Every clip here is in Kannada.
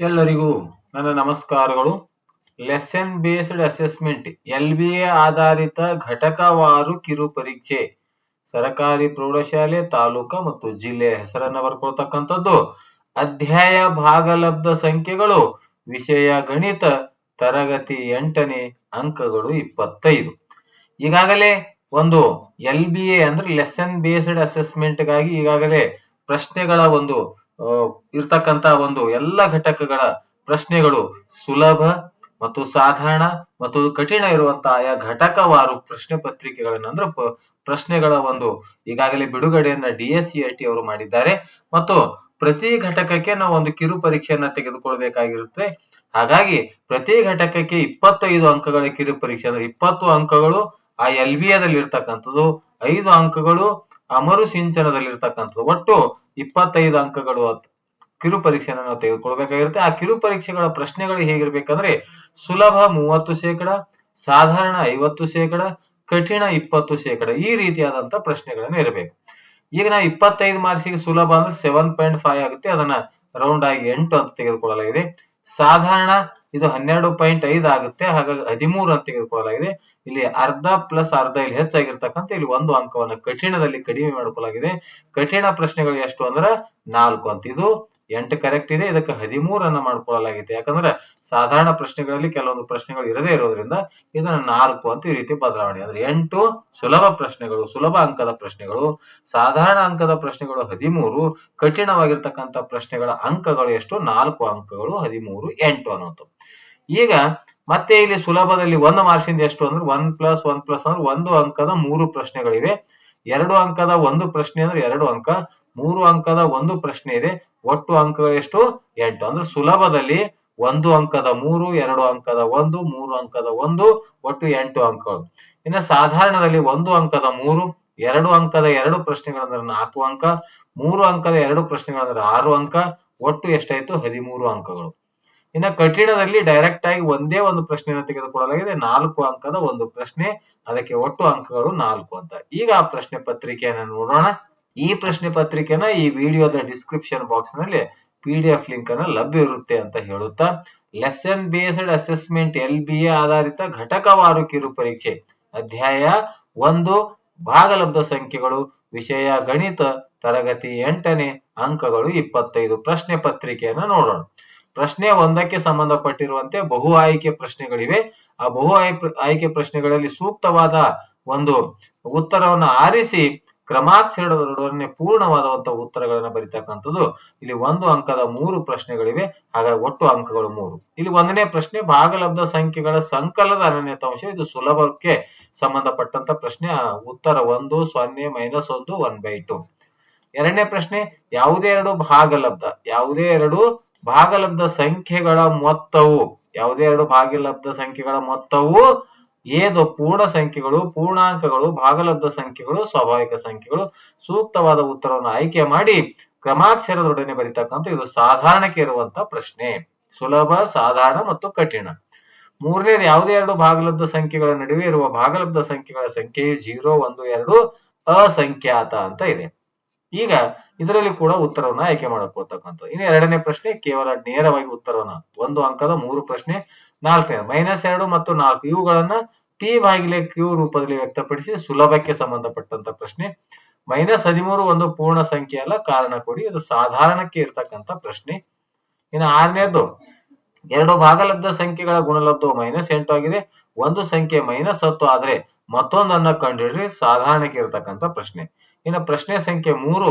ಎಲ್ಲರಿಗೂ ನನ್ನ ನಮಸ್ಕಾರಗಳು. Lesson based assessment L B A ಆಧಾರಿತ ಘಟಕವಾರು ಕಿರು ಪರೀಕ್ಷೆ. ಸರಕಾರಿ ಪ್ರೌಢಶಾಲೆ, ತಾಲೂಕಾ ಮತ್ತು ಜಿಲ್ಲೆಯ ಹೆಸರನ್ನ ಬರ್ಕೊಳ್ತಕ್ಕಂಥದ್ದು. ಅಧ್ಯಾಯ ಭಾಗಲಬ್ಧ ಸಂಖ್ಯೆಗಳು, ವಿಷಯ ಗಣಿತ, ತರಗತಿ ಎಂಟನೇ ಅಂಕಗಳು ಇಪ್ಪತ್ತೈದು. ಈಗಾಗಲೇ ಒಂದು ಎಲ್ ಬಿ ಎ ಅಂದ್ರೆ ಲೆಸನ್ ಬೇಸ್ಡ್ ಅಸೆಸ್ಮೆಂಟ್ಗಾಗಿ ಈಗಾಗಲೇ ಪ್ರಶ್ನೆಗಳ ಒಂದು ಆ, ಇರ್ತಕ್ಕಂತ ಒಂದು ಎಲ್ಲ ಘಟಕಗಳ ಪ್ರಶ್ನೆಗಳು ಸುಲಭ ಮತ್ತು ಸಾಧಾರಣ ಮತ್ತು ಕಠಿಣ ಇರುವಂತಹ ಆಯಾ ಘಟಕವಾರು ಪ್ರಶ್ನೆ ಪತ್ರಿಕೆಗಳನ್ನ ಅಂದ್ರೆ ಪ್ರಶ್ನೆಗಳ ಒಂದು ಈಗಾಗಲೇ ಬಿಡುಗಡೆಯನ್ನ ಡಿ ಎಸ್ ಅವರು ಮಾಡಿದ್ದಾರೆ. ಮತ್ತು ಪ್ರತಿ ಘಟಕಕ್ಕೆ ನಾವು ಒಂದು ಕಿರು ಪರೀಕ್ಷೆಯನ್ನ ತೆಗೆದುಕೊಳ್ಬೇಕಾಗಿರುತ್ತೆ. ಹಾಗಾಗಿ ಪ್ರತಿ ಘಟಕಕ್ಕೆ ಇಪ್ಪತ್ತೈದು ಅಂಕಗಳ ಕಿರು ಪರೀಕ್ಷೆ ಅಂದ್ರೆ ಇಪ್ಪತ್ತು ಅಂಕಗಳು ಆ ಎಲ್ ಬಿ ಎದಲ್ಲಿ ಇರ್ತಕ್ಕಂಥದ್ದು ಐದು ಅಂಕಗಳು ಅಮರು ಸಿಂಚನದಲ್ಲಿ ಇರ್ತಕ್ಕಂಥದ್ದು ಒಟ್ಟು ಇಪ್ಪತ್ತೈದು ಅಂಕಗಳು ಕಿರು ಪರೀಕ್ಷೆಯನ್ನು ನಾವು ತೆಗೆದುಕೊಳ್ಬೇಕಾಗಿರುತ್ತೆ. ಆ ಕಿರು ಪರೀಕ್ಷೆಗಳ ಪ್ರಶ್ನೆಗಳು ಹೇಗಿರ್ಬೇಕಂದ್ರೆ ಸುಲಭ ಮೂವತ್ತು ಶೇಕಡ, ಸಾಧಾರಣ ಐವತ್ತು ಶೇಕಡ, ಕಠಿಣ ಇಪ್ಪತ್ತು ಶೇಕಡ ಈ ರೀತಿಯಾದಂತ ಪ್ರಶ್ನೆಗಳನ್ನ ಇರಬೇಕು. ಈಗ ನಾವು ಇಪ್ಪತ್ತೈದು ಮಾರ್ಕ್ಸಿಗೆ ಸುಲಭ ಅಂದ್ರೆ ಸೆವೆನ್ ಪಾಯಿಂಟ್ ಫೈವ್ ಆಗುತ್ತೆ. ಅದನ್ನ ರೌಂಡ್ ಆಗಿ ಎಂಟು ಅಂತ ತೆಗೆದುಕೊಳ್ಳಲಾಗಿದೆ. ಸಾಧಾರಣ ಇದು ಹನ್ನೆರಡು ಪಾಯಿಂಟ್ ಐದು ಆಗುತ್ತೆ. ಹಾಗಾಗಿ ಹದಿಮೂರು ಅಂತ ತೆಗೆದುಕೊಳ್ಳಲಾಗಿದೆ. ಇಲ್ಲಿ ಅರ್ಧ ಪ್ಲಸ್ ಅರ್ಧ ಇಲ್ಲಿ ಹೆಚ್ಚಾಗಿರ್ತಕ್ಕಂಥ ಇಲ್ಲಿ ಒಂದು ಅಂಕವನ್ನು ಕಠಿಣದಲ್ಲಿ ಕಡಿಮೆ ಮಾಡಿಕೊಳ್ಳಲಾಗಿದೆ. ಕಠಿಣ ಪ್ರಶ್ನೆಗಳು ಎಷ್ಟು ಅಂದ್ರೆ ನಾಲ್ಕು ಅಂತ. ಇದು ಎಂಟು ಕರೆಕ್ಟ್ ಇದೆ. ಇದಕ್ಕೆ ಹದಿಮೂರನ್ನ ಮಾಡ್ಕೊಳ್ಳಲಾಗಿದೆ. ಯಾಕಂದ್ರೆ ಸಾಧಾರಣ ಪ್ರಶ್ನೆಗಳಲ್ಲಿ ಕೆಲವೊಂದು ಪ್ರಶ್ನೆಗಳು ಇರದೇ ಇರೋದ್ರಿಂದ ಇದನ್ನ ನಾಲ್ಕು ಅಂತ ಈ ರೀತಿ ಬದಲಾವಣೆ. ಅಂದ್ರೆ ಎಂಟು ಸುಲಭ ಪ್ರಶ್ನೆಗಳು, ಸುಲಭ ಅಂಕದ ಪ್ರಶ್ನೆಗಳು, ಸಾಧಾರಣ ಅಂಕದ ಪ್ರಶ್ನೆಗಳು ಹದಿಮೂರು, ಕಠಿಣವಾಗಿರ್ತಕ್ಕಂಥ ಪ್ರಶ್ನೆಗಳ ಅಂಕಗಳು ಎಷ್ಟು? ನಾಲ್ಕು ಅಂಕಗಳು ಹದಿಮೂರು, ಎಂಟು ಅನ್ನೋದು ಈಗ ಮತ್ತೆ ಇಲ್ಲಿ ಸುಲಭದಲ್ಲಿ ಒಂದು ಮಾರ್ಕ್ಸಿಂದ ಎಷ್ಟು ಅಂದ್ರೆ ಒನ್ ಪ್ಲಸ್ ಒನ್ ಪ್ಲಸ್ ಅಂದ್ರೆ ಒಂದು ಅಂಕದ ಮೂರು ಪ್ರಶ್ನೆಗಳಿವೆ. ಎರಡು ಅಂಕದ ಒಂದು ಪ್ರಶ್ನೆ ಅಂದ್ರೆ ಎರಡು ಅಂಕ, ಮೂರು ಅಂಕದ ಒಂದು ಪ್ರಶ್ನೆ ಇದೆ. ಒಟ್ಟು ಅಂಕಗಳು ಎಷ್ಟು? ಎಂಟು. ಅಂದ್ರೆ ಸುಲಭದಲ್ಲಿ ಒಂದು ಅಂಕದ ಮೂರು, ಎರಡು ಅಂಕದ ಒಂದು, ಮೂರು ಅಂಕದ ಒಂದು, ಒಟ್ಟು ಎಂಟು ಅಂಕಗಳು. ಇನ್ನು ಸಾಧಾರಣದಲ್ಲಿ ಒಂದು ಅಂಕದ ಮೂರು, ಎರಡು ಅಂಕದ ಎರಡು ಪ್ರಶ್ನೆಗಳಂದ್ರೆ ನಾಲ್ಕು ಅಂಕ, ಮೂರು ಅಂಕದ ಎರಡು ಪ್ರಶ್ನೆಗಳಂದ್ರೆ ಆರು ಅಂಕ, ಒಟ್ಟು ಎಷ್ಟಾಯ್ತು? ಹದಿಮೂರು ಅಂಕಗಳು. ಇನ್ನ ಕಠಿಣದಲ್ಲಿ ಡೈರೆಕ್ಟ್ ಆಗಿ ಒಂದೇ ಒಂದು ಪ್ರಶ್ನೆಯನ್ನು ತೆಗೆದುಕೊಳ್ಳಲಾಗಿದೆ ನಾಲ್ಕು ಅಂಕದ ಒಂದು ಪ್ರಶ್ನೆ, ಅದಕ್ಕೆ ಒಟ್ಟು ಅಂಕಗಳು ನಾಲ್ಕು ಅಂತ. ಈಗ ಆ ಪ್ರಶ್ನೆ ಪತ್ರಿಕೆಯನ್ನ ನೋಡೋಣ. ಈ ಪ್ರಶ್ನೆ ಪತ್ರಿಕೆನ ಈ ವಿಡಿಯೋದ ಡಿಸ್ಕ್ರಿಪ್ಷನ್ ಬಾಕ್ಸ್ನಲ್ಲಿ ಪಿ ಡಿ ಎಫ್ ಲಿಂಕ್ ಅನ್ನ ಲಭ್ಯ ಇರುತ್ತೆ ಅಂತ ಹೇಳುತ್ತಾ lesson based assessment L B A ಆಧಾರಿತ ಘಟಕವಾರು ಕಿರು ಪರೀಕ್ಷೆ, ಅಧ್ಯಾಯ ಒಂದು, ಭಾಗಲಬ್ಧ ಸಂಖ್ಯೆಗಳು, ವಿಷಯ ಗಣಿತ, ತರಗತಿ ಎಂಟನೇ ಅಂಕಗಳು ಇಪ್ಪತ್ತೈದು ಪ್ರಶ್ನೆ ಪತ್ರಿಕೆಯನ್ನ ನೋಡೋಣ. ಪ್ರಶ್ನೆ ಒಂದಕ್ಕೆ ಸಂಬಂಧಪಟ್ಟಿರುವಂತೆ ಬಹು ಆಯ್ಕೆ ಪ್ರಶ್ನೆಗಳಿವೆ. ಆ ಬಹು ಆಯ್- ಆಯ್ಕೆ ಪ್ರಶ್ನೆಗಳಲ್ಲಿ ಸೂಕ್ತವಾದ ಒಂದು ಉತ್ತರವನ್ನ ಆರಿಸಿ ಕ್ರಮಾಕ್ಷರದೊಡನೆ ಪೂರ್ಣವಾದಂತಹ ಉತ್ತರಗಳನ್ನ ಬರೀತಕ್ಕಂಥದ್ದು ಇಲ್ಲಿ ಒಂದು ಅಂಕದ ಮೂರು ಪ್ರಶ್ನೆಗಳಿವೆ. ಹಾಗಾಗಿ ಒಟ್ಟು ಅಂಕಗಳು ಮೂರು. ಇಲ್ಲಿ ಒಂದನೇ ಪ್ರಶ್ನೆ ಭಾಗಲಬ್ಧ ಸಂಖ್ಯೆಗಳ ಸಂಕಲದ ಅನನ್ಯತಾಂಶ. ಇದು ಸುಲಭಕ್ಕೆ ಸಂಬಂಧಪಟ್ಟಂತ ಪ್ರಶ್ನೆ. ಉತ್ತರ ಒಂದು, ಸೊನ್ನೆ, ಮೈನಸ್ ಒಂದು, ಒನ್ ಬೈ ಟು. ಎರಡನೇ ಪ್ರಶ್ನೆ ಯಾವುದೇ ಎರಡು ಭಾಗಲಬ್ಧ, ಯಾವುದೇ ಎರಡು ಭಾಗಲಬ್ಧ ಸಂಖ್ಯೆಗಳ ಮೊತ್ತವು, ಯಾವುದೇ ಎರಡು ಭಾಗಲಬ್ಧ ಸಂಖ್ಯೆಗಳ ಮೊತ್ತವು, ಏದು ಪೂರ್ಣ ಸಂಖ್ಯೆಗಳು, ಪೂರ್ಣಾಂಕಗಳು, ಭಾಗಲಬ್ಧ ಸಂಖ್ಯೆಗಳು, ಸ್ವಾಭಾವಿಕ ಸಂಖ್ಯೆಗಳು, ಸೂಕ್ತವಾದ ಉತ್ತರವನ್ನು ಆಯ್ಕೆ ಮಾಡಿ ಕ್ರಮಾಕ್ಷರದೊಡನೆ ಬರೀತಕ್ಕಂಥ ಇದು ಸಾಧಾರಣಕ್ಕೆ ಇರುವಂತ ಪ್ರಶ್ನೆ. ಸುಲಭ, ಸಾಧಾರಣ ಮತ್ತು ಕಠಿಣ. ಮೂರನೇದು, ಯಾವುದೇ ಎರಡು ಭಾಗಲಬ್ಧ ಸಂಖ್ಯೆಗಳ ನಡುವೆ ಇರುವ ಭಾಗಲಬ್ಧ ಸಂಖ್ಯೆಗಳ ಸಂಖ್ಯೆಯು ಜೀರೋ, ಒಂದು, ಎರಡು ಅಸಂಖ್ಯಾತ ಅಂತ ಇದೆ. ಈಗ ಇದರಲ್ಲಿ ಕೂಡ ಉತ್ತರವನ್ನ ಆಯ್ಕೆ ಮಾಡಿಕೊಳ್ತಕ್ಕಂಥ ಇನ್ನು ಎರಡನೇ ಪ್ರಶ್ನೆ, ಕೇವಲ ನೇರವಾಗಿ ಉತ್ತರವನ್ನ. ಒಂದು ಅಂಕದ ಮೂರು ಪ್ರಶ್ನೆ, ನಾಲ್ಕನೇ ಮೈನಸ್ ಎರಡು ಮತ್ತು ನಾಲ್ಕು. ಇವುಗಳನ್ನ ಪಿ ಬಾಗಿಲೆ ಕ್ಯೂ ರೂಪದಲ್ಲಿ ವ್ಯಕ್ತಪಡಿಸಿ ಸುಲಭಕ್ಕೆ ಸಂಬಂಧಪಟ್ಟಂತ ಪ್ರಶ್ನೆ. ಮೈನಸ್ ಹದಿಮೂರು ಒಂದು ಪೂರ್ಣ ಸಂಖ್ಯೆ ಅಲ್ಲ, ಕಾರಣ ಕೊಡಿ. ಇದು ಸಾಧಾರಣಕ್ಕೆ ಇರ್ತಕ್ಕಂಥ ಪ್ರಶ್ನೆ. ಇನ್ನು ಆರನೇದು, ಎರಡು ಭಾಗಲಬ್ಧ ಸಂಖ್ಯೆಗಳ ಗುಣಲಬ್ಧವು ಮೈನಸ್ ಎಂಟು ಆಗಿದೆ. ಒಂದು ಸಂಖ್ಯೆ ಮೈನಸ್ ಹತ್ತು ಆದ್ರೆ ಮತ್ತೊಂದನ್ನ ಕಂಡುಹಿಡಿದ್ರೆ ಸಾಧಾರಣಕ್ಕೆ ಇರತಕ್ಕಂತ ಪ್ರಶ್ನೆ. ಇನ್ನು ಪ್ರಶ್ನೆ ಸಂಖ್ಯೆ ಮೂರು,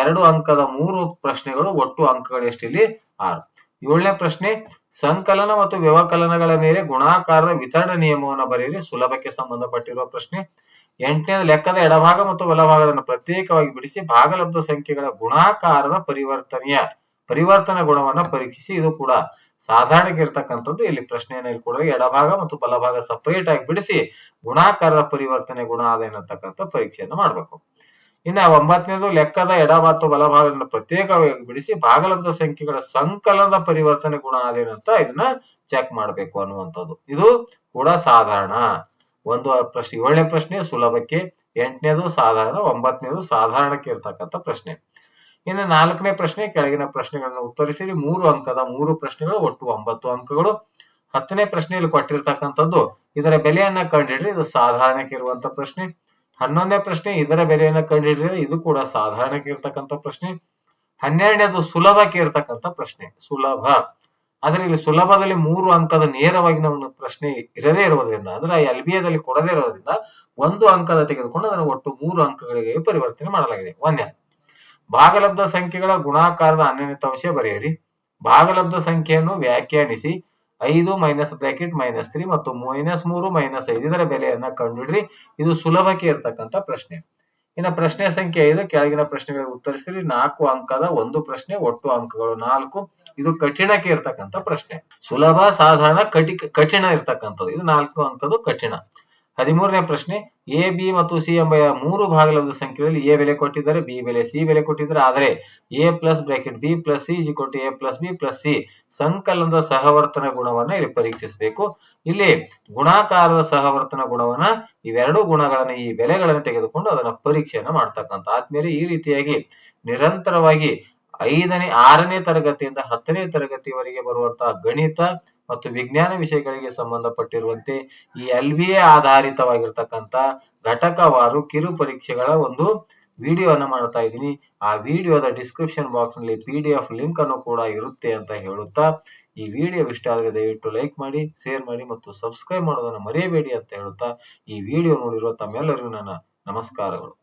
ಎರಡು ಅಂಕದ ಮೂರು ಪ್ರಶ್ನೆಗಳು ಒಟ್ಟು ಅಂಕಗಳು ಎಷ್ಟಿಲ್ಲಿ ಆರು. ಏಳನೇ ಪ್ರಶ್ನೆ, ಸಂಕಲನ ಮತ್ತು ವ್ಯವಕಲನಗಳ ಮೇಲೆ ಗುಣಾಕಾರದ ವಿತರಣಾ ನಿಯಮವನ್ನು ಬರೆಯಿರಿ. ಸುಲಭಕ್ಕೆ ಸಂಬಂಧಪಟ್ಟಿರುವ ಪ್ರಶ್ನೆ. ಎಂಟನೇ ಲೆಕ್ಕದ ಎಡಭಾಗ ಮತ್ತು ಬಲಭಾಗಗಳನ್ನು ಪ್ರತ್ಯೇಕವಾಗಿ ಬಿಡಿಸಿ ಭಾಗಲಬ್ಧ ಸಂಖ್ಯೆಗಳ ಗುಣಾಕಾರದ ಪರಿವರ್ತನೆಯ, ಪರಿವರ್ತನ ಗುಣವನ್ನ ಪರೀಕ್ಷಿಸಿ. ಇದು ಕೂಡ ಸಾಧಾರಣಕ್ಕೆ ಇರ್ತಕ್ಕಂಥದ್ದು. ಇಲ್ಲಿ ಪ್ರಶ್ನೆಯನ್ನು ಇಲ್ಲಿ ಎಡಭಾಗ ಮತ್ತು ಬಲಭಾಗ ಸಪರೇಟ್ ಆಗಿ ಬಿಡಿಸಿ ಗುಣಾಕಾರದ ಪರಿವರ್ತನೆ ಗುಣ ಅದೇನಂತಕ್ಕಂಥ ಪರೀಕ್ಷೆಯನ್ನು ಮಾಡಬೇಕು. ಇನ್ನ ಒಂಬತ್ತನೇದು ಲೆಕ್ಕದ ಎಡ ಮತ್ತು ಬಲಭಾಗವನ್ನು ಪ್ರತ್ಯೇಕವಾಗಿ ಬಿಡಿಸಿ ಭಾಗಲಬ್ಧ ಸಂಖ್ಯೆಗಳ ಸಂಕಲನದ ಪರಿವರ್ತನೆ ಗುಣ ಅದೇನಂತ ಇದನ್ನ ಚೆಕ್ ಮಾಡಬೇಕು ಅನ್ನುವಂಥದ್ದು. ಇದು ಕೂಡ ಸಾಧಾರಣ. ಒಂದು ಪ್ರಶ್ನೆ, ಏಳನೇ ಪ್ರಶ್ನೆ ಸುಲಭಕ್ಕೆ, ಎಂಟನೇದು ಸಾಧಾರಣ, ಒಂಬತ್ತನೇದು ಸಾಧಾರಣಕ್ಕೆ ಇರ್ತಕ್ಕಂಥ ಪ್ರಶ್ನೆ. ಇನ್ನು ನಾಲ್ಕನೇ ಪ್ರಶ್ನೆ, ಕೆಳಗಿನ ಪ್ರಶ್ನೆಗಳನ್ನು ಉತ್ತರಿಸಿರಿ. ಮೂರು ಅಂಕದ ಮೂರು ಪ್ರಶ್ನೆಗಳು, ಒಟ್ಟು ಒಂಬತ್ತು ಅಂಕಗಳು. ಹತ್ತನೇ ಪ್ರಶ್ನೆಯಲ್ಲಿ ಕೊಟ್ಟಿರ್ತಕ್ಕಂಥದ್ದು, ಇದರ ಬೆಲೆಯನ್ನ ಕಂಡಿಡ್ರಿ. ಇದು ಸಾಧಾರಣಕ್ಕೆ ಇರುವಂತ ಪ್ರಶ್ನೆ. ಹನ್ನೊಂದನೇ ಪ್ರಶ್ನೆ ಇದರ ಬೆಲೆಯನ್ನ ಕಂಡುಹಿಡಿದ್ರೆ ಇದು ಕೂಡ ಸಾಧಾರಣಕ್ಕೆ ಇರ್ತಕ್ಕಂಥ ಪ್ರಶ್ನೆ. ಹನ್ನೆರಡನೇದು ಸುಲಭಕ್ಕೆ ಇರ್ತಕ್ಕಂಥ ಪ್ರಶ್ನೆ. ಸುಲಭ. ಆದ್ರೆ ಇಲ್ಲಿ ಸುಲಭದಲ್ಲಿ ಮೂರು ಅಂಕದ ನೇರವಾಗಿ ನಾವು ಪ್ರಶ್ನೆ ಇರದೇ ಇರೋದ್ರಿಂದ ಅಂದ್ರೆ ಎಲ್ ಬಿ ಕೊಡದೇ ಇರೋದ್ರಿಂದ ಒಂದು ಅಂಕದ ತೆಗೆದುಕೊಂಡು ಅದನ್ನು ಒಟ್ಟು ಮೂರು ಅಂಕಗಳಿಗೆ ಪರಿವರ್ತನೆ ಮಾಡಲಾಗಿದೆ. ಒಂದೇ ಭಾಗಲಬ್ಧ ಸಂಖ್ಯೆಗಳ ಗುಣಾಕಾರದ ಅನ್ಯನಿತಾಂಶ ಬರೆಯಿರಿ. ಭಾಗಲಬ್ಧ ಸಂಖ್ಯೆಯನ್ನು ವ್ಯಾಖ್ಯಾನಿಸಿ ಐದು ಮೈನಸ್ ಬ್ರಾಕೆಟ್ ಮೈನಸ್ ತ್ರೀ ಮತ್ತು ಮೈನಸ್ ಮೂರು ಮೈನಸ್ ಐದು ಇದರ ಬೆಲೆಯನ್ನ ಕಂಡುಹಿಡ್ರಿ. ಇದು ಸುಲಭಕ್ಕೆ ಇರತಕ್ಕಂತ ಪ್ರಶ್ನೆ. ಇನ್ನು ಪ್ರಶ್ನೆ ಸಂಖ್ಯೆ ಐದು, ಕೆಳಗಿನ ಪ್ರಶ್ನೆಗಳಿಗೆ ಉತ್ತರಿಸಿರಿ. ನಾಲ್ಕು ಅಂಕದ ಒಂದು ಪ್ರಶ್ನೆ, ಒಟ್ಟು ಅಂಕಗಳು ನಾಲ್ಕು. ಇದು ಕಠಿಣಕ್ಕೆ ಇರ್ತಕ್ಕಂಥ ಪ್ರಶ್ನೆ. ಸುಲಭ, ಸಾಧಾರಣ ಕಠಿ ಕಠಿಣ ಇರ್ತಕ್ಕಂಥದ್ದು. ಇದು ನಾಲ್ಕು ಅಂಕದ್ದು ಕಠಿಣ. ಹದಿಮೂರನೇ ಪ್ರಶ್ನೆ ಎ ಬಿ ಮತ್ತು ಸಿ ಎಂಬ ಮೂರು ಭಾಗಲಬ್ಧ ಸಂಖ್ಯೆಯಲ್ಲಿ ಎ ಬೆಲೆ ಕೊಟ್ಟಿದ್ದಾರೆ ಬಿ ಬೆಲೆ ಸಿ ಬೆಲೆ ಕೊಟ್ಟಿದ್ದಾರೆ. ಆದರೆ A plus bracket B plus C EG A plus B plus C ಸಂಕಲನದ ಸಹವರ್ತನ ಗುಣವನ್ನ ಇಲ್ಲಿ ಪರೀಕ್ಷಿಸಬೇಕು. ಇಲ್ಲಿ ಗುಣಾಕಾರದ ಸಹವರ್ತನ ಗುಣವನ್ನ ಇವೆರಡು ಗುಣಗಳನ್ನ ಈ ಬೆಲೆಗಳನ್ನು ತೆಗೆದುಕೊಂಡು ಅದನ್ನ ಪರೀಕ್ಷೆಯನ್ನ ಮಾಡ್ತಕ್ಕಂತ ಆದ್ಮೇಲೆ ಈ ರೀತಿಯಾಗಿ ನಿರಂತರವಾಗಿ ಐದನೇ, ಆರನೇ ತರಗತಿಯಿಂದ ಹತ್ತನೇ ತರಗತಿವರೆಗೆ ಬರುವಂತಹ ಗಣಿತ ಮತ್ತು ವಿಜ್ಞಾನ ವಿಷಯಗಳಿಗೆ ಸಂಬಂಧಪಟ್ಟಿರುವಂತೆ ಈ ಎಲ್ ಬಿ ಎ ಆಧಾರಿತವಾಗಿರ್ತಕ್ಕಂಥ ಘಟಕವಾರು ಕಿರು ಪರೀಕ್ಷೆಗಳ ಒಂದು ವಿಡಿಯೋನ ಮಾಡ್ತಾ ಇದ್ದೀನಿ. ಆ ವಿಡಿಯೋದ ಡಿಸ್ಕ್ರಿಪ್ಷನ್ ಬಾಕ್ಸ್ನಲ್ಲಿ ಪಿ ಡಿ ಎಫ್ ಲಿಂಕ್ ಅನ್ನು ಕೂಡ ಇರುತ್ತೆ ಅಂತ ಹೇಳುತ್ತಾ ಈ ವಿಡಿಯೋ ಇಷ್ಟ ಆದರೆ ದಯವಿಟ್ಟು ಲೈಕ್ ಮಾಡಿ ಶೇರ್ ಮಾಡಿ ಮತ್ತು ಸಬ್ಸ್ಕ್ರೈಬ್ ಮಾಡೋದನ್ನು ಮರೆಯಬೇಡಿ ಅಂತ ಹೇಳುತ್ತಾ ಈ ವಿಡಿಯೋ ನೋಡಿರುವ ತಮ್ಮೆಲ್ಲರಿಗೂ ನನ್ನ ನಮಸ್ಕಾರಗಳು.